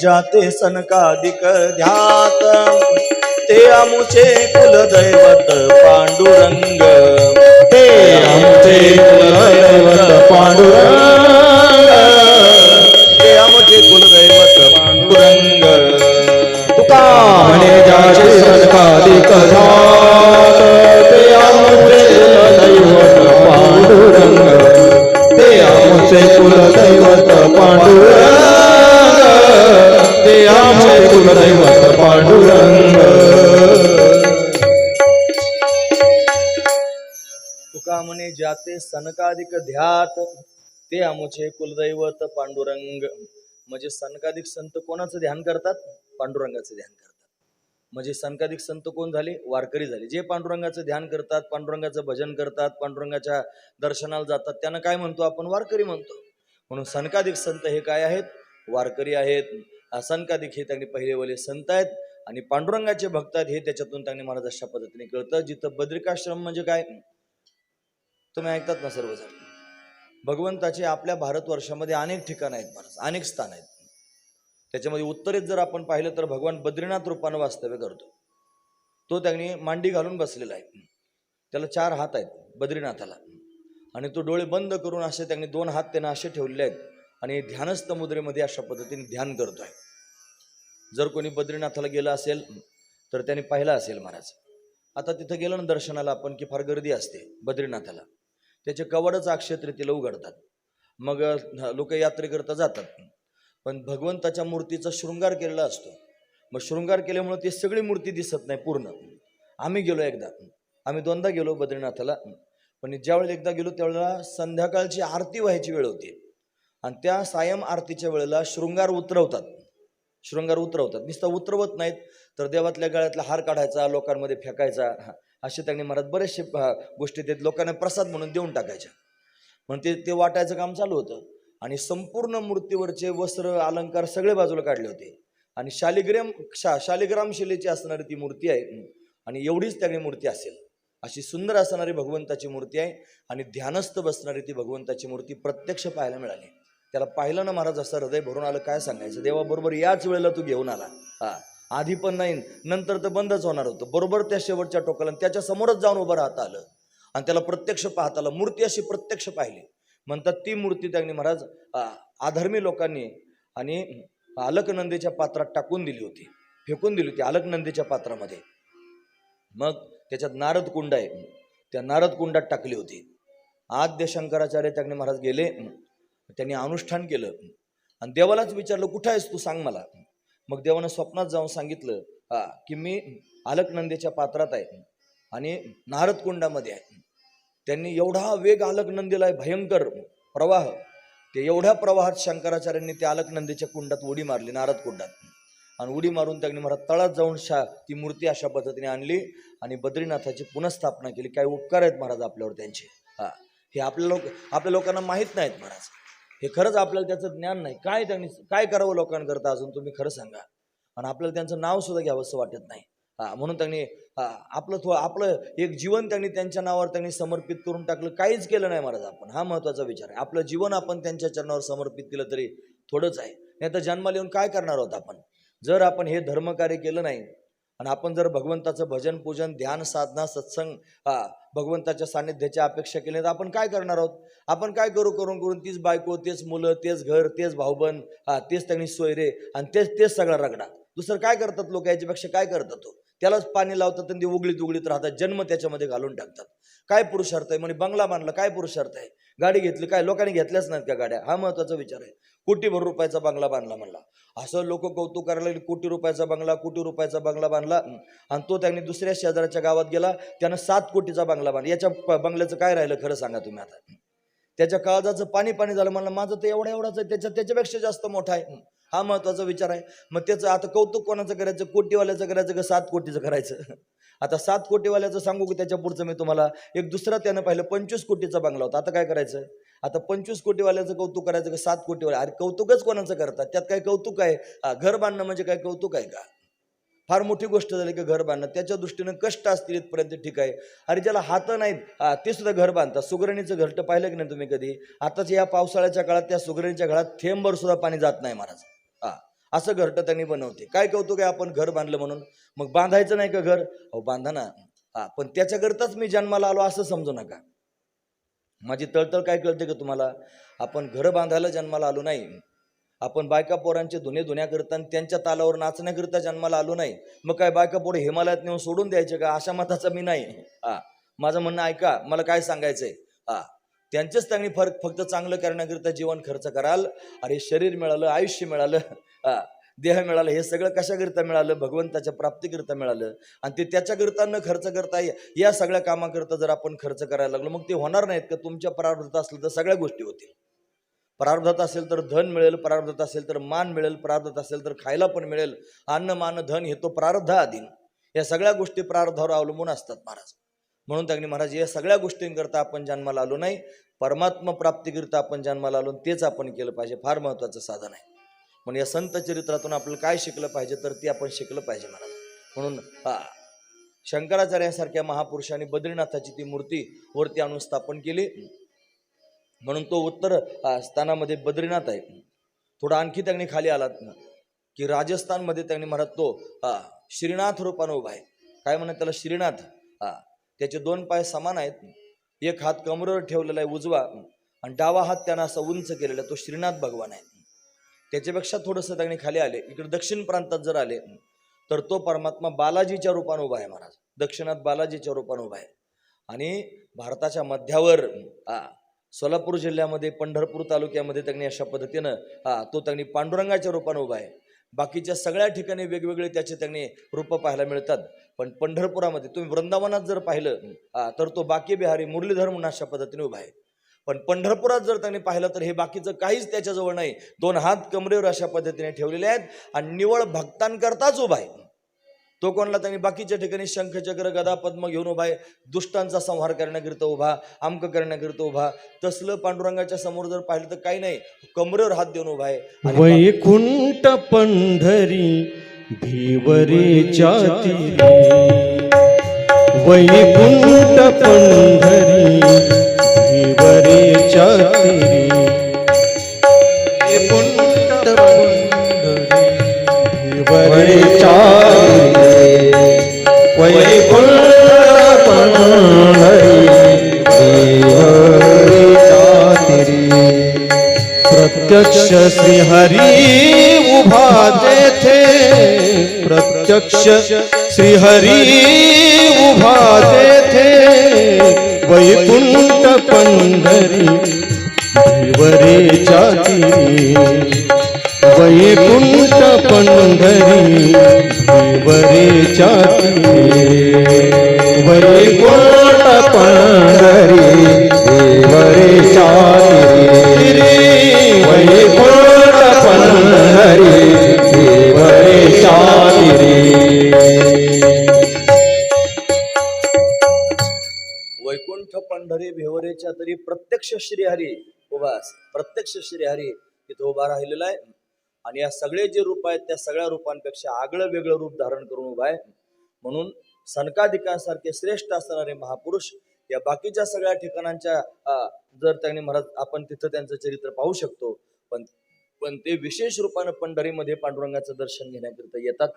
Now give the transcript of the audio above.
जाते सनकादिक ध्यात. ते आमुचे कुलदैवत पांडुरंग. हे आमचे कुलदैवत पांडुरंग. ते आमचे कुलदैवत पांडुरंग म्हणजे सनकाधिक संत कोणाचं ध्यान करतात? पांडुरंगाचं ध्यान करतात. म्हणजे सनकाधिक संत कोण झाले? वारकरी झाले. जे पांडुरंगाचं ध्यान करतात पांडुरंगाचं भजन करतात पांडुरंगाच्या दर्शनाला जातात त्यांना काय म्हणतो आपण? वारकरी म्हणतो. म्हणून सनकाधिक संत हे काय आहेत? वारकरी आहेत. सनकाधिक हे त्यांनी पहिलेवाले संत आहेत आणि पांडुरंगाचे भक्त आहेत हे त्याच्यातून त्यांनी मला अशा पद्धतीने कळतं. जिथं बद्रिकाश्रम म्हणजे काय? तुम्ही ऐकतात ना सर्वजण? भगवंताचे आपल्या भारतवर्षामध्ये अनेक ठिकाणं आहेत महाराज अनेक स्थान आहेत. त्याच्यामध्ये उत्तरेत जर आपण पाहिलं तर भगवान बद्रीनाथ रूपानं वास्तव्य करतो. तो त्यांनी मांडी घालून बसलेला आहे. त्याला चार हात आहेत बद्रीनाथाला. आणि तो डोळे बंद करून असे त्यांनी दोन हात त्यांना असे ठेवलेले आहेत आणि ध्यानस्थ मुद्रेमध्ये अशा पद्धतीने ध्यान करतो आहे जर कोणी बद्रीनाथाला गेलं असेल तर त्याने पाहिलं असेल महाराज. आता तिथं गेलं ना दर्शनाला आपण की फार गर्दी असते बद्रीनाथाला. त्याचे कवडच अक्षयतृतीला उघडतात. मग लोक यात्रेकरता जातात. पण भगवंताच्या मूर्तीचा शृंगार केलेला असतो. मग शृंगार केल्यामुळे ती सगळी मूर्ती दिसत नाही पूर्ण. आम्ही गेलो एकदा. आम्ही दोनदा गेलो बद्रीनाथाला. पण ज्यावेळेला एकदा गेलो त्यावेळेला संध्याकाळची आरती व्हायची वेळ होती. आणि त्या सायम आरतीच्या वेळेला शृंगार उतरवतात. शृंगार उतरवतात. नुसतं उतरवत नाहीत तर देवातल्या गळ्यातला हार काढायचा लोकांमध्ये फेकायचा. असे त्यांनी महाराज बरेचसे गोष्टी देत लोकांना प्रसाद म्हणून देऊन टाकायच्या. म्हणून ते ते वाटायचं काम चालू होतं. आणि संपूर्ण मूर्तीवरचे वस्त्र अलंकार सगळे बाजूला काढले होते. आणि शालिग्राम शा शालिग्राम शिलेची असणारी ती मूर्ती आहे. आणि एवढीच त्याने मूर्ती असेल. अशी सुंदर असणारी भगवंताची मूर्ती आहे. आणि ध्यानस्थ बसणारी ती भगवंताची मूर्ती प्रत्यक्ष पाहायला मिळाली. त्याला पाहिलं ना महाराज असं हृदय भरून आलं काय सांगायचं? देवाबरोबर याच वेळेला तू घेऊन आला. हा आधी पण नाही नंतर तर बंदच होणार होतं. बरोबर त्या शेवटच्या टोकाला आणि त्याच्या समोरच जाऊन उभं राहता आलं. आणि त्याला प्रत्यक्ष पाहता आलं. मूर्ती अशी प्रत्यक्ष पाहिली. म्हणतात ती मूर्ती त्यांनी महाराज आधर्मी लोकांनी आणि अलकनंदीच्या पात्रात टाकून दिली होती. फेकून दिली होती अलकनंदीच्या पात्रामध्ये. मग त्याच्यात नारद कुंड आहे. त्या नारद कुंडात टाकली होती. आद्य शंकराचार्य त्यांनी महाराज गेले. त्यांनी अनुष्ठान केलं. आणि देवालाच विचारलं कुठं आहेस तू? सांग मला. मग देवानं स्वप्नात जाऊन सांगितलं हा की मी अलकनंदीच्या पात्रात आहे आणि नारदकुंडामध्ये आहे. त्यांनी एवढा वेग अलकनंदीला आहे भयंकर प्रवाह ते एवढ्या प्रवाहात शंकराचार्यांनी त्या अलकनंदीच्या कुंडात उडी मारली नारद कुंडात आणि उडी मारून त्यांनी मला तळात जाऊन शा ती मूर्ती अशा पद्धतीने आणली आणि बद्रीनाथाची पुनर्स्थापना केली. काय उपकार आहेत महाराज आपल्यावर त्यांचे. हा हे आपल्या लोक आपल्या लोकांना माहीत नाहीत महाराज. हे खरंच आपल्याला त्याचं ज्ञान नाही. काय त्यांनी काय करावं लोकांकरता अजून तुम्ही खरं सांगा. आणि आपल्याला त्यांचं नाव सुद्धा घ्यावं असं वाटत नाही. म्हणून त्यांनी आपलं थोडं आपलं एक जीवन त्यांनी त्यांच्या नावावर त्यांनी समर्पित करून टाकलं. काहीच केलं नाही महाराज आपण. हा महत्त्वाचा विचार आहे. आपलं जीवन आपण त्यांच्या चरणावर समर्पित केलं तरी थोडंच आहे. नाही तर जन्माला येऊन काय करणार आहोत आपण? जर आपण हे धर्मकार्य केलं नाही आणि आपण जर भगवंताचं भजन पूजन ध्यान साधना सत्संग हा, भगवंताच्या सान्निध्याची अपेक्षा केली तर आपण काय करणार आहोत? आपण काय करू करून करून तीच बायको तेच मुलं तेच घर तेच भाऊबंद हा तेच त्यांनी सोयरे आणि तेच तेच सगळा रगडा. दुसरं काय करतात लोक? याच्यापेक्षा काय करतात तो? त्यालाच पाणी लावतात आणि ते उगळीत उगळीत राहतात. जन्म त्याच्यामध्ये घालून टाकतात. काय पुरुषार्थ आहे? म्हणजे बंगला बांधला. काय पुरुषार्थ आहे? गाडी घेतली. काय? लोकांनी घेतल्याच नाहीत का गाड्या? हा महत्त्वाचा विचार आहे. कोटीभर रुपयाचा बंगला बांधला म्हणला. असं लोक कौतुक करायला लागले. कोटी रुपयाचा बंगला कोटी रुपयाचा बंगला बांधला. आणि तो त्यांनी दुसऱ्या शेजाऱ्याच्या गावात गेला. त्यानं सात कोटीचा बंगला बांधला. याच्या बंगल्याचं काय राहिलं? खरं सांगा तुम्ही आता. त्याच्या काळजाचं पाणी पाणी झालं. म्हणलं माझं तर एवढा एवढाच आहे. त्याच्या त्याच्यापेक्षा जास्त मोठा आहे. हा महत्त्वाचा विचार आहे. मग त्याचं आता कौतुक कोणाचं करायचं? कोटीवाल्याचं करायचं का सात कोटीचं करायचं? आता सात कोटीवाल्याचं सांगू की त्याच्या पुढचं मी तुम्हाला? एक दुसरा त्यानं पाहिलं पंचवीस कोटीचा बंगला होता. आता काय करायचं? आता पंचवीस कोटीवाल्याचं कौतुक करायचं का सात कोटीवाल्या? अरे कौतुकच कोणाचं करतात? त्यात काय कौतुक आहे? घर बांधणं म्हणजे काय कौतुक आहे का? फार मोठी गोष्ट झाली की घर बांधणं. त्याच्या दृष्टीनं कष्ट असतील इथपर्यंत ठीक आहे. अरे ज्याला हात नाहीत ते सुद्धा घर बांधतात. सुगरणीचं घरटं पाहिलं की नाही तुम्ही कधी. आताच या पावसाळ्याच्या काळात त्या सुगरणीच्या घरात थेंबर सुद्धा पाणी जात नाही महाराज. हा असं घरटं त्यांनी बनवते. काय कौतुक आहे? आपण घर बांधलं म्हणून. मग बांधायचं नाही का घर? अहो बांधा ना. हा पण त्याच्याकरताच मी जन्माला आलो असं समजू नका. माझी तळतळ काय कळते का तुम्हाला? आपण घर बांधायला जन्माला आलो नाही. आपण बायका पोरांचे धुणे धुण्याकरता आणि त्यांच्या तालावर नाचण्याकरिता जन्माला आलो नाही. मग काय बायका पोरं हिमालयात नेऊन सोडून द्यायचे का? अशा मताचा मी नाही. हा माझं म्हणणं ऐका. मला काय सांगायचंय? हा त्यांच्याच त्यांनी फरक फक्त चांगलं करण्याकरिता जीवन खर्च कराल. अरे शरीर मिळालं आयुष्य मिळालं देह मिळालं हे सगळं कशाकरिता मिळालं? भगवंताच्या प्राप्तीकरिता मिळालं. आणि ते त्याच्याकरिता न खर्च करता या सगळ्या कामाकरिता जर आपण खर्च करायला लागलो मग ते होणार नाहीत का? तुमच्या प्रारब्धात असलं तर सगळ्या गोष्टी होतील. प्रारब्धात असेल तर धन मिळेल प्रारब्धात असेल तर मान मिळेल प्रारब्धात असेल तर खायला पण मिळेल. अन्न मान धन हे तो प्रारब्ध अधीन या सगळ्या गोष्टी प्रारब्धावर अवलंबून असतात महाराज. म्हणून त्यांनी महाराज या सगळ्या गोष्टींकरता आपण जन्माला आलो नाही परमात्मा प्राप्तीकरिता आपण जन्माला आलो आणि तेच आपण केलं पाहिजे फार महत्वाचं साधन आहे. म्हणून या संत चरित्रातून आपल्याला काय शिकलं पाहिजे तर ते आपण शिकलं पाहिजे महाराज म्हणून हा शंकराचार्यासारख्या महापुरुषांनी बद्रीनाथाची ती मूर्ती वरती आणून स्थापन केली. म्हणून तो उत्तर स्थानामध्ये बद्रीनाथ आहे. थोडा आणखी त्यांनी खाली आलात ना की राजस्थानमध्ये त्यांनी म्हणत तो श्रीनाथ रूपानं उभा आहे. काय म्हणत त्याला? श्रीनाथ हा त्याचे दोन पाय समान आहेत. एक हात कमरेवर ठेवलेला आहे उजवा आणि डावा हात त्यांना असा उंच केलेला आहे. तो श्रीनाथ भगवान आहे. त्याच्यापेक्षा थोडंसं त्यांनी खाली आले. इकडे दक्षिण प्रांतात जर आले तर तो परमात्मा बालाजीच्या रूपानं उभा आहे महाराज. दक्षिणात बालाजीच्या रूपानं उभा आहे. आणि भारताच्या मध्यावर हा सोलापूर जिल्ह्यामध्ये पंढरपूर तालुक्यामध्ये त्यांनी अशा पद्धतीनं हा तो त्यांनी पांडुरंगाच्या रूपानं उभा आहे. बाकीच्या सगळ्या ठिकाणी वेगवेगळे त्याचे त्यांनी रूपं पाहायला मिळतात. पण पंढरपुरामध्ये तुम्ही वृंदावनात जर पाहिलं तर तो बाकी बिहारी मुरलीधर म्हणून अशा पद्धतीने उभा आहे. पण पंढरपुरात जर त्यांनी पाहिलं तर हे बाकीचं काहीच त्याच्याजवळ नाही. दोन हात कमरेवर अशा पद्धतीने ठेवलेले आहेत आणि निवळ भक्तांकरताच उभा आहे. तो कोणला? त्यांनी बाकीच्या ठिकाणी शंखचक्र गदा पद्म घेऊन उभा आहे. दुष्टांचा संहार करण्याकरिता उभा अमक करण्याकरिता उभा. तसलं पांडुरंगाच्या समोर जर पाहिलं तर काही नाही कमरेवर हात देऊन उभा आहे. वैकुंठ पंढरी भीवरेच्या वैकुंठ पंढरी भीवरे प्रत्यक्ष श्रीहरी उभा तेथे प्रत्यक्ष श्रीहरी उभा तेथे वैकुंठ पंढरी भिवरेच्या तीरी वैकुंठ पंढरी भिवरेच्या तीरी वैकुंठ पंढरी भिवरेच्या पंढरी तरी प्रत्यक्ष श्रीहरी उभा प्रत्यक्ष श्रीहरी तिथं उभा राहिलेला आहे. आणि या सगळे जे रूप आहेत त्या सगळ्या रूपांपेक्षा आगळं वेगळं रूप धारण करून उभा आहे. म्हणून सनकाधिकांसारखे श्रेष्ठ असणारे महापुरुष या बाकीच्या सगळ्या ठिकाणांच्या जर त्यांनी महाराज आपण तिथं त्यांचं चरित्र पाहू शकतो पण पण ते विशेष रूपानं पंढरीमध्ये पांडुरंगाचं दर्शन घेण्याकरिता येतात.